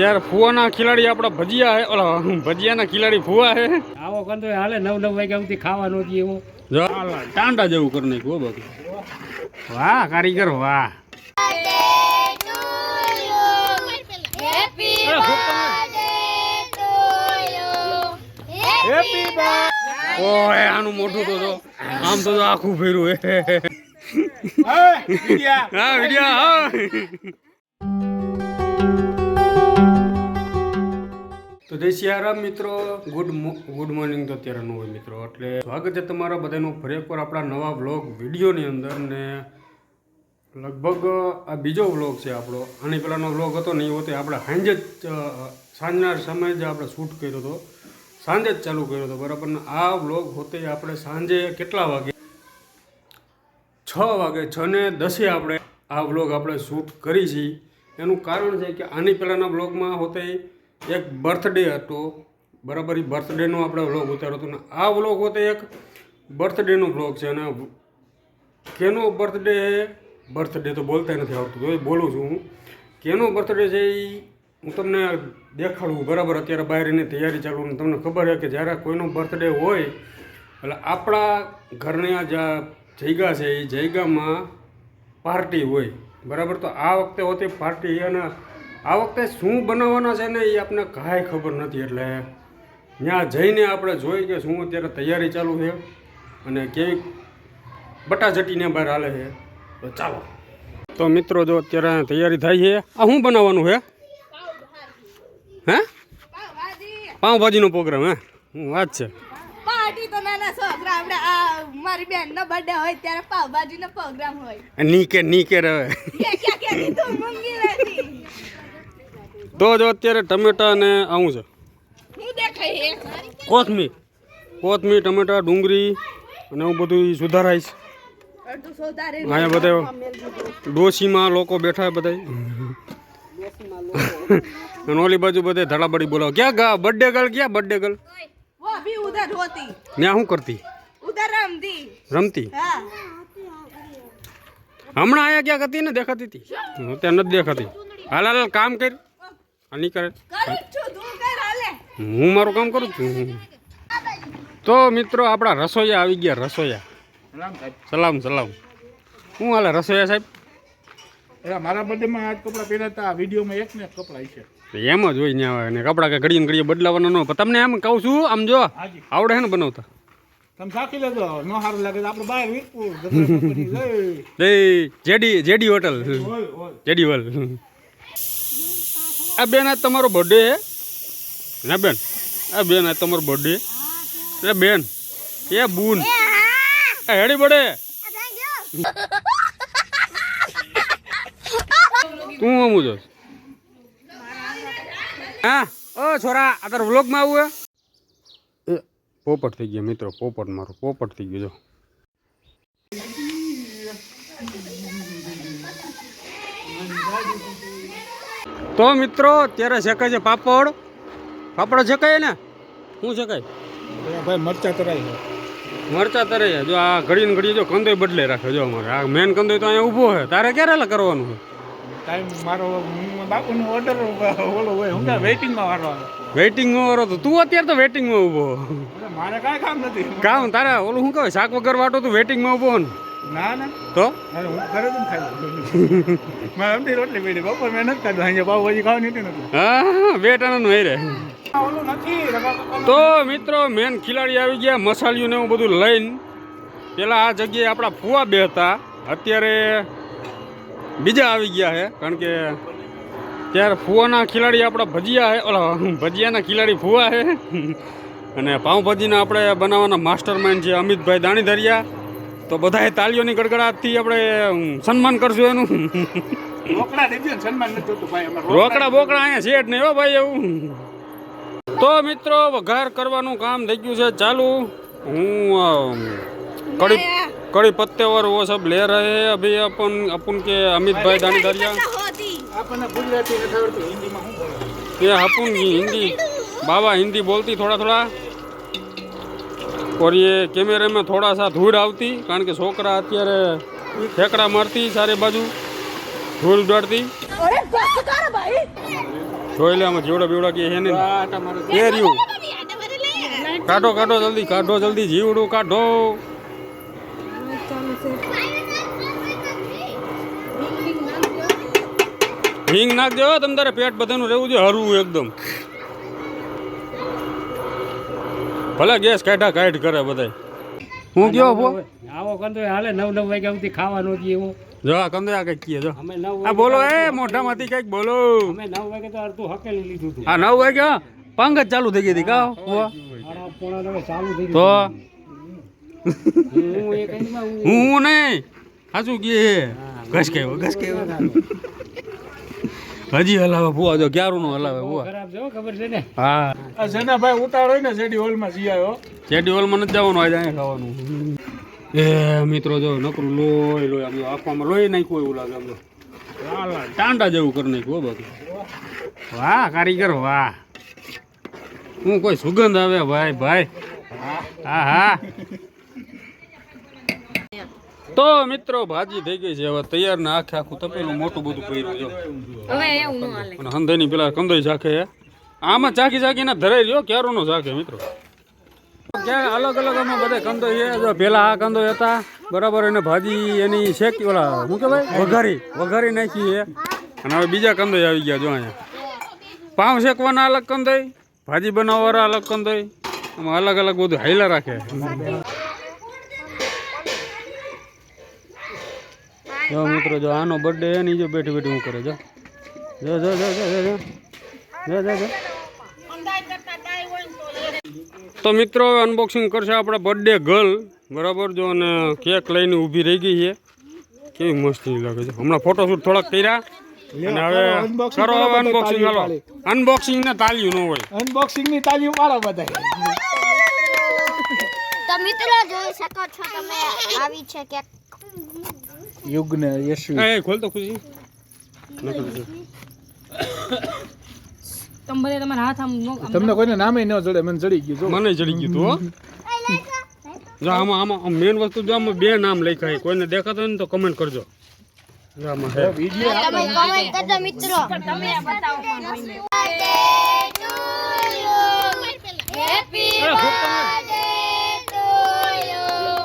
ત્યારે ફુવાના ખિલાડી આપણા ભજીયા હે. ઓલા ભજીયાના ખિલાડી ફુવા હે. આવો કંતો હાલે નવ નવ વાગ્યા સુધી ખાવાનો હતી એવો. જો ટાંડા જેવું કરી નાખ્યું બાકી. વાહ કારીગર વાહ. ઓય આનું મોઢું તો જો આમ તો આખું ફેર્યું હે. હા વિડિયા હા. તો જય સિયારામ મિત્રો. ગુડ ગુડ મોર્નિંગ તો અત્યારે હોય મિત્રો. એટલે સ્વાગત છે તમારા બધાનું ફરી એકવાર આપણા નવા વ્લોગ વિડીયોની અંદર ને લગભગ, આ બીજો વ્લોગ છે આપણો. આની પહેલાંનો વ્લોગ હતો નહીં હોતે આપણે સાંજે જ સાંજના સમયે જ આપણે શૂટ કર્યો હતો. સાંજે જ ચાલુ કર્યો હતો, બરાબર. ને આ વ્લોગ હોતે આપણે સાંજે કેટલા વાગે? છ વાગે, છ ને દસે આપણે આ વ્લોગ આપણે શૂટ કરી છીએ એનું કારણ છે કે આની પહેલાંના વ્લોગમાં હોતે એક બર્થડે હતો. બરાબર એ બર્થડેનો આપણે વ્લોગ ઉતાર્યો હતો ને, આ વ્લોગ હોતે એક બર્થડેનો વ્લોગ છે અને કેનો બર્થડે બર્થડે તો બોલતા નથી આવતું તો એ બોલું છું હું. કેનો બર્થડે છે એ હું તમને દેખાડું, બરાબર, અત્યારે બહાર એની તૈયારી ચાલુ ને તમને ખબર છે કે જ્યારે કોઈનો બર્થડે હોય, એટલે આપણા ઘરની આ જ્યાં જયગા છે એ જૈગામાં પાર્ટી હોય, બરાબર, તો આ વખતે હોતી પાર્ટી અને આ વખતે શું બનાવવાના છે ને એ આપણને કાંઈ ખબર નથી એટલે ત્યાં જઈને આપણે જોઈ કે શું અત્યારે તૈયારી ચાલુ છે અને કેવી બટાજટીને બહાર હાલે છે. તો ચાલો. તો મિત્રો જો અત્યારે તૈયારી થાય છે. આ શું બનાવવાનું છે? હે? પાઉંભાજીનો પ્રોગ્રામ હે? હું વાત છે. પાર્ટી તો નાના છોકરા આપણે આ મારી બેન નો બર્થડે હોય ત્યારે પાવભાજી નો પ્રોગ્રામ હોય. નીકે નીકે કે મૂંગી રહેતી તો જો અત્યારે ટમેટા ને આવું છે. કોથમીર. કોથમીર ટમેટા ડુંગળી અને એવું બધું સુધારાય છે. અહીંયા બધા ડોસીમાં લોકો બેઠા બધા. અને ઓલી બાજુ બધે ધડાબડી બોલાવો. ક્યાં ગા? બર્થડે ગર્લ ક્યાં? બર્થડે ગર્લ ત્યાં શું કરતી? રમતી. હમણાં અહીંયા ક્યાંક હતી ને દેખાતી હતી? અત્યારે નથી દેખાતી. હાલ હાલ કામ કરી. આની કરે હું મારું કામ કરું છું? તો મિત્રો આપણા રસોઈયા આવી ગયા રસોઈયા. સલામ સલામ હું હાલે રસોઈયા સાહેબ? એલા મારા બર્થડેમાં એમ જ હોય ને આવે ને કપડાં કે ઘડીએ બદલાવાના ન તમને એમ કહું છું આમ જો આવડે હે ને બનાવતા. J D J D hotel. J D hall. આ બેન આજ તમારો બર્થડે હે? ના બેન આ બેન આ તમારો બર્થડે એટલે બેન એ બૂન. એ હેડી બડે તું આવું જોશ હા? ઓ છોરા આ તાર વ્લોગમાં આવું હે? એ પોપટ થઈ ગયા મિત્રો પોપટ મારો પોપટ થઈ ગયો જો. તો મિત્રો અત્યારે શેકાય છે પાપડ. પાપડ શેકાય ને શું શેકાય? ભાઈ મરચા તરાય મરચા તરાય. જો આ ઘડી ને ઘડી જો કંદોય બદલે રાખે જો અમારે. આ મેન કંદોય તો અહીંયા ઊભો છે. તારે ક્યારે કરવાનું છે? ટાઈમ મારો બાપુનો ઓર્ડર ઓલો હોય હું વેઇટિંગમાં વારો આવે વેઇટિંગ વાળો તો તું અત્યારે તો વેઇટિંગમાં ઊભો. મારે કાંઈ કામ નથી. કામ તારે ઓલું શું કહેવાય? શાક વગર વાટો તું વેઇટિંગમાં ઊભો ને. ના ના. તો? હું ઘરે જ ખાઈ મેં એમથી રોટલી પડી બપોર મેં નથી ખાધું અહીંયા પાવભાજી ખાવાની હતી નથી. હા બે ટાણાનું હઈ રે. ઓલું નથી રવા કાકાનું. તો મિત્રો મેન ખિલાડી આવી ગયા મસાલિયું ને એવું બધું લઈને. પેલા આ જગ્યાએ આપણા ફુવા બે હતા. અત્યારે બીજા આવી ગયા છે કારણ કે ત્યારે ફુવાના ખિલાડી આપણા ભજીયા છે ઓલા ભજીયાના ખિલાડી ફુવા છે અને પાઉંભાજીના આપણે બનાવવાના માસ્ટર માઇન્ડ છે અમિતભાઈ દાણીધરિયા. તો બધાએ તાળીઓની ગડગડાટથી આપણે સન્માન કરશું એનું રોકડા દીધી ને સન્માન નથી થતું ભાઈ અમારે રોકડા બોકડા અહીંયા છે જ નહીં હો ભાઈ એવું તો મિત્રો વઘાર કરવાનું કામ થઈ ગયું છે ચાલુ હું અમ, કડી कड़ी पत्ते और वो सब ले रहे हैं अभी अपन अपन के अमित भाई दानी दरिया होती આપણને ગુજરાતી નથી આવડતું હિન્દીમાં શું બોલે ये अपन की हिंदी बाबा हिंदी बोलती थोड़ा थोड़ा और ये कैमरे में थोड़ा सा धूल આવતી કારણ કે છોકરા અત્યારે ઠેકડા મારતી સારી બાજુ. ધૂળ ઉડાડતી. જોઈ લે આમાં જીવડા બીવડા કે હે ને. કે રહ્યું કાઢો કાઢો જલ્દી કાઢો જલ્દી જીવડું કાઢો. હિંગ નાખ દેવો તમ તારે પેટ બધાનું રહેવું જોઈએ હરવું એકદમ. ભલે ગેસ કાઢા કાઢ કરે બધાય. હું કયો ભો આવો કંદો હાલે નવ નવ વાગ્યા સુધી ખાવાનો જ એવો. જો આ કંદે આ કંઈક કીએ જો. અમે નવ આ બોલો એ મોઢામાંથી કંઈક બોલો. અમે નવ વાગે તો અડધું હકેલી લીધું હતું. આ નવ વાગે પંગ જ ચાલુ થઈ ગઈ હતી કા? પોણા નવે ચાલુ થઈ તો? હું એ કઈ માં હું હું હું નહીં સાચું કે ઘસ કેવો ઘસ હજી હલાવે ભૂવા જો ક્યારું નો હલાવે ભૂવા. ખરાબ છે ખબર છે ને? હા. આ જેનાભાઈ ઉતારો હોય ને હોલ હોલમાં જઈ આવ્યો હોલ હોલમાં નથી જવાનું આજે અહીંયા ખાવાનું. એ મિત્રો જો નકરું લોહી લોહી આમ આંખોમાં લોહી નાખ્યું એવું લાગે આમ ટાંડા જેવું કરી નાખ્યું હો બાકી. વાહ કારીગર વાહ. હું કોઈ સુગંધ આવે? ભાઈ ભાઈ. હા હા. તો મિત્રો ભાજી થઈ ગઈ છે. હવે તૈયાર ને આખે આખું તપેલું મોટું બધું કર્યું જો હવે એવું ન હાલે. અને હંધાઈની પેલા કંદોઈ છે. આમાં ચાખી ચાખીને ધરાઈ રહ્યો ક્યારો નો ચાખે મિત્રો? ક્યાં અલગ અલગ અમે બધા કંદોઈ છે. જો પેલા આ કંદોઈ હતા બરાબર એને ભાજી એની શેકી ઓલા શું કહેવાય? વઘારી વઘારી નાખી છે. અને હવે બીજા કંદોઈ આવી ગયા જો અહીંયા. પાઉં શેકવાના અલગ કંદોઈ ભાજી બનાવવાના અલગ કંદોઈ. આમાં અલગ અલગ બધું હાઈલા રાખે જો મિત્રો જો આનો બર્થડે છે ને ઈ જો બેઠું બેઠું હું કરે જો. જો જો જો જો જો જો. જો જો તો મિત્રો હવે અનબોક્સિંગ કરશે આપણા બર્થડે ગર્લ બરાબર જો અને કેક લઈને ઊભી રહી ગઈ છે. કેવી મસ્તી લાગે છે. હમણાં ફોટોશૂટ થોડાક કર્યા. અને હવે કરો હવે અનબોક્સિંગ હાલો. અનબોક્સિંગ ને તાલ્યું ન હોય. અનબોક્સિંગની તાલીમ મારો બધા. તો મિત્રો જોઈ શકો છો તમે આવી છે કે યુગ ને યશવી એ ખોલ તો ખુશી. નકર જો. તમે બધે તમારા હાથ આમ તમને કોઈને નામે ન જડે મને જડી ગયું જો. મને ચડી ગયું તો જો આમાં આમાં મેન વસ્તુ જો આમાં બે નામ લખ્યા છે. કોઈને દેખાતો હોય ને તો કમેન્ટ કરજો. જો આમાં છે. વીડિયો કમેન્ટ કરજો મિત્રો. તમે બતાવો કોણ કોઈને. હેપી બર્થડે ટુ યુ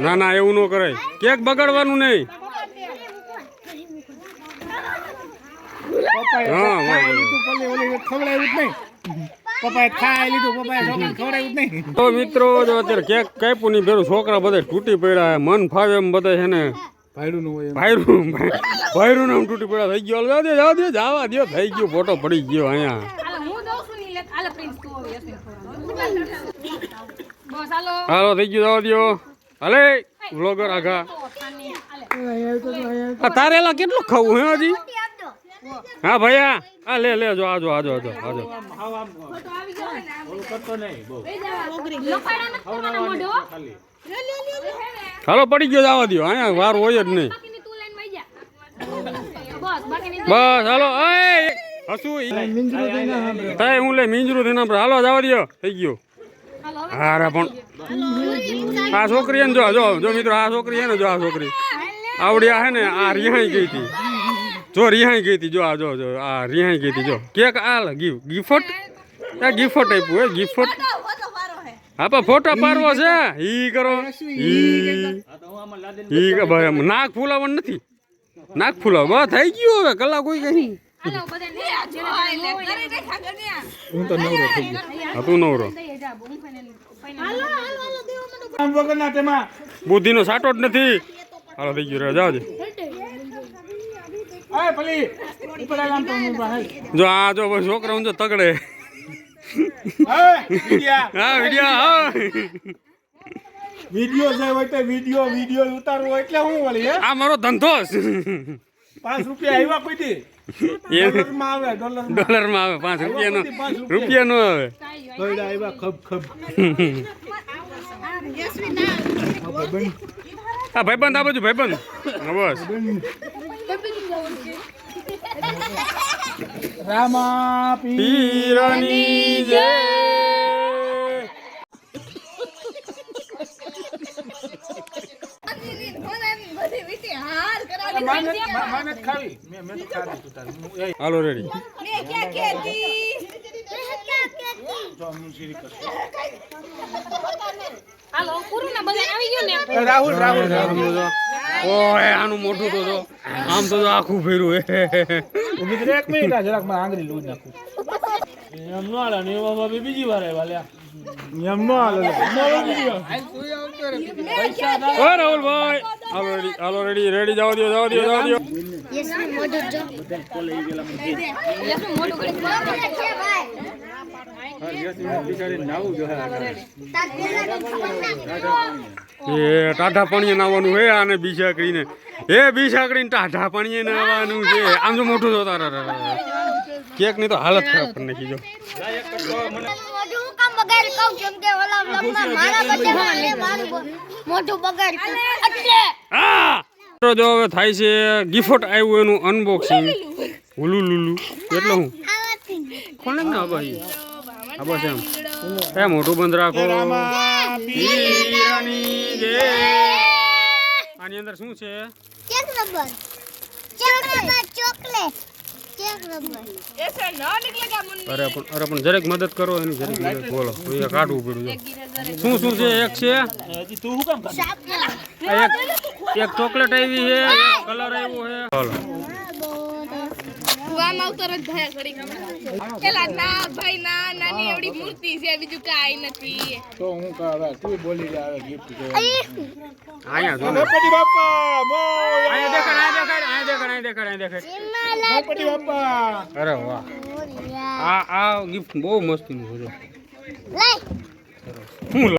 ના ના એવું ન કરાય. કેક બગાડવાનું નહીં. તો મિત્રો જો અત્યારે કેક કાપ્યું ની છોકરા બધા તૂટી પડ્યા મન ફાવે એમ બધા છે ને. ભાઈડું હોય ભાઈડું તૂટી પડ્યા થઈ ગયો. અલગા દે જાવ દે જાવા થઈ ગયો ફોટો પડી ગયો અહીંયા. હાલો થઈ ગયું જવા દો હાલે વ્લોગર આખા તારે એલા કેટલું ખાવું હે હજી? હા ભૈયા હા લે લે જો આજો આજો આજો આજો. નહીં હાલો પડી ગયો જવા દો અહીંયા વાર હોય જ નહીં. બસ હાલો હસું. તાય હું લે મીંજરું થઈને હાલો જવા દો થઈ ગયો. હારા પણ. આ છોકરી એને જો જો જો મિત્રો આ છોકરી હે ને જો આ છોકરી. આવડી આ હે ને આ રિહાઈ ગઈ હતી. જો રિહાઈ ગઈ હતી. જો આ જો જો આ રિહાઈ ગઈ હતી. જો. કેક આ ગિફ ગિફ્ટ? આ ગિફ્ટ આપ્યું હે ગિફ્ટ હા પણ ફોટો પાડવો છે. ઈ કરો. ઈ ભાઈ નાક ફૂલાવણ નથી. નાક ફૂલાવ. બસ થઈ ગયું હવે કલાક કોઈ કઈ હું તો નવરો થઈ તું નવરો. બુદ્ધિ નો સાટો જ નથી. હાલો થઈ ગયો જાવજે જો આ જો છોકરા હું જો તગડે. હા વિડિયા હા. વિડિયા હા વિડિયો છે હોય તો વિડિયો વિડિયો ઉતારવો એટલે હું વળી આ મારો ધંધો છે પાંચ રૂપિયા આવ્યા કોઈ આવે પાંચ આવે. આવ્યા ખબ ખબ. આ ભાઈબંધ આ બાજુ ભાઈબંધ. હા, બસ. રામા પી પીરની જય. હાલો રેડી. રાહુલ રાહુલ રાહુલ. ઓય આનું મોટું તો જો. આમ તો જો આખું ફેર્યું હે. ઊભી રહે એક મિનિટ આ જરાક મારે આંગળી લૂજ નાખું. એમ નો હાલે ને એવા બાબી બીજી વાર આવ્યા લ્યા. એમ નો હાલે. ઓ રાહુલભાઈ. હાલો રેડી હાલો રેડી રેડી જવા દો જવા દો જવા દો યસનું મોઢું જો યસનું મોઢું કરી તાર પેલા એ ટાઢા પાણીએ નાવાનું હે આને બીજા કરીને. એ બીજા કરીને ટાઢા પાણીએ નાવાનું છે. આમ જો મોટું જો તારા કેકની તો હાલત ખરાબ કરી નાખી જો. જો હવે થાય છે ગિફ્ટ આવ્યું એનું અનબોક્સિંગ હુલુ લુલુ એટલે હું? કોને ના ભાઈ આ બસ એમ એ મોટું બંધ રાખો. આની અંદર શું છે? કેક રબર. કેક રબર ચોકલેટ. અરે પણ અરે પણ જરેક મદદ કરો એની જરીક મદદ. બોલો અહીંયા કાઢવું પડ્યું. શું શું છે એક છે? હજી તું શું કામ કરે? આ એક એક ચોકલેટ આવી છે કલર આવ્યો છે. ચાલો આમ આવતો જ ભયા ઘડી પેલા ના ભાઈ ના નાની એવડી મૂર્તિ છે બીજું કાઈ નથી. તો હું કહે તું બોલી જા આવે ગિફ્ટ કે આયા જો ને. ગણપતિ બાપા મોરયા. અહીંયા દેખાડ આયા દેખાડ આયા દેખાડ આયા દેખાડ આયા દેખાડ. ગણપતિ બાપા. અરે વાહ. આ આ ગિફ્ટ બહુ મસ્તીનું છે જો. લઈ શું લો?